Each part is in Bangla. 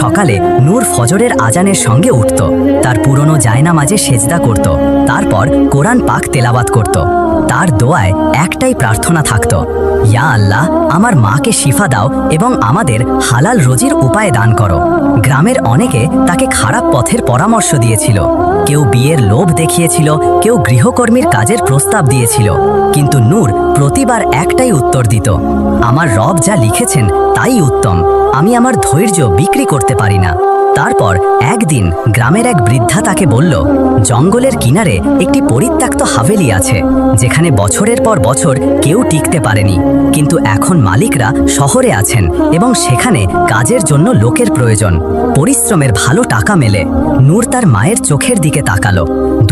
সকালে নূর ফজরের আজানের সঙ্গে উঠত। তার পুরনো জায়না মাঝে সেজদা করত। তারপর কোরআন পাক তেলাবাত করত। তার দোয়ায় একটাই প্রার্থনা থাকত, ইয়া আল্লাহ, আমার মাকে শিফা দাও এবং আমাদের হালাল রোজির উপায় দান করো। গ্রামের অনেকে তাকে খারাপ পথের পরামর্শ দিয়েছিল। কেউ বিয়ের লোভ দেখিয়েছিল, কেউ গৃহকর্মীর কাজের প্রস্তাব দিয়েছিল। কিন্তু নূর প্রতিবার একটাই উত্তর দিত, আমার রব যা লিখেছেন তাই উত্তম। আমি আমার ধৈর্য বিক্রি করতে পারি না। তারপর একদিন গ্রামের এক বৃদ্ধা তাকে বলল, জঙ্গলের কিনারে একটি পরিত্যক্ত হাভেলি আছে, যেখানে বছরের পর বছর কেউ টিকতে পারেনি। কিন্তু এখন মালিকরা শহরে আছেন এবং সেখানে কাজের জন্য লোকের প্রয়োজন। পরিশ্রমের ভালো টাকা মেলে। নূর তার মায়ের চোখের দিকে তাকালো।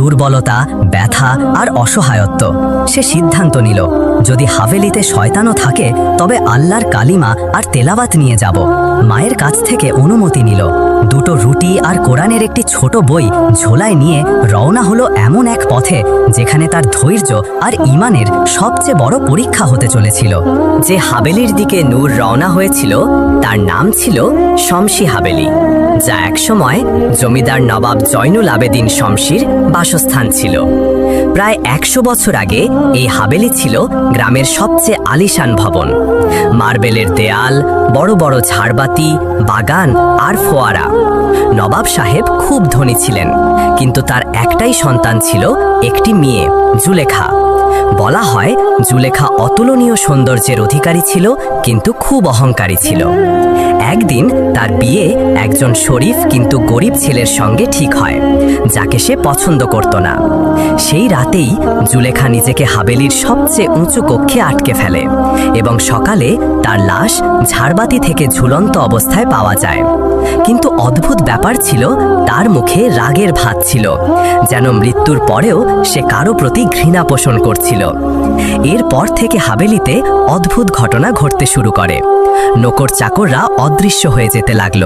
দুর্বলতা, ব্যথা আর অসহায়ত্ব। সে সিদ্ধান্ত নিল, যদি হাভেলিতে শয়তানও থাকে, তবে আল্লাহর কালিমা আর তেলাবাত নিয়ে যাব। মায়ের কাছ থেকে অনুমতি নিল। দুটো রুটি আর কোরআনের একটি ছোট বই ঝোলায় নিয়ে রওনা হলো এমন এক পথে যেখানে তার ধৈর্য আর ইমানের সবচেয়ে বড় পরীক্ষা হতে চলেছিল। যে হাবেলির দিকে নূর রওনা হয়েছিল, তার নাম ছিল শমশি হাবেলি, যা একসময় জমিদার নবাব জয়নুল আবেদিন শমশির বাসস্থান ছিল। প্রায় একশো বছর আগে এই হাবেলি ছিল গ্রামের সবচেয়ে আলিশান ভবন। মার্বেলের দেয়াল, বড় বড় ঝাড়বাতি, বাগান আর ফোয়ারা। নবাব সাহেব খুব ধনী ছিলেন, কিন্তু তার একটাই সন্তান ছিল একটি মেয়ে, জুলেখা। বলা হয়, জুলেখা অতুলনীয় সৌন্দর্যের অধিকারী ছিল, কিন্তু খুব অহংকারী ছিল। একদিন তার বিয়ে একজন শরীফ কিন্তু গরিব ছেলের সঙ্গে ঠিক হয়, যাকে সে পছন্দ করত না। সেই রাতেই জুলেখা নিজেকে হাবেলির সবচেয়ে উঁচু কক্ষে আটকে ফেলে এবং সকালে তার লাশ ঝাড়বাতি থেকে ঝুলন্ত অবস্থায় পাওয়া যায়। কিন্তু অদ্ভুত ব্যাপার ছিল, তার মুখে রাগের ভাত ছিল, যেন মৃত্যুর পরেও সে কারও প্রতি ঘৃণা পোষণ করছিল এরপর থেকে হাবেলিতে অদ্ভুত ঘটনা ঘটতে শুরু করে। নকর চাকররা অদৃশ্য হয়ে যেতে লাগল।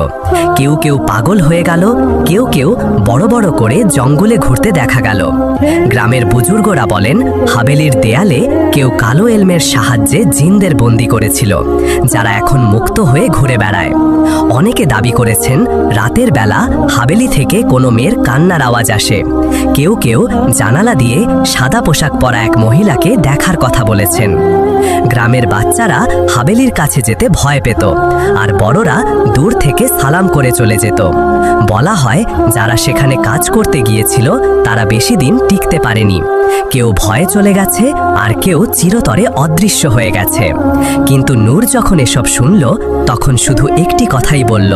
কেউ কেউ পাগল হয়ে গেল, কেউ কেউ বড় বড় করে জঙ্গলে ঘুরতে দেখা গেল। গ্রামের বুজুর্গরা বলেন, হাবেলির দেয়ালে কেউ কালো এলমের সাহায্যে জিনদের বন্দি করেছিল, যারা এখন মুক্ত হয়ে ঘুরে বেড়ায়। অনেকে দাবি করেছেন, রাতের বেলা হাবেলি থেকে কোনো মেয়ের কান্নার আওয়াজ আসে। কেউ কেউ জানালা দিয়ে সাদা পোশাক পরা এক মহিলাকে দেখার কথা বলেছেন। গ্রামের বাচ্চারা হাবেলির কাছে যেতে ভয় পেত আর বড়রা দূর থেকে সালাম করে চলে যেত। বলা হয়, যারা সেখানে কাজ করতে গিয়েছিল, তারা বেশি দিন টিকতে পারেনি। কেউ ভয়ে চলে গেছে আর কেউ চিরতরে অদৃশ্য হয়ে গেছে। কিন্তু নূর যখন এসব শুনল, তখন শুধু একটি কথাই বলল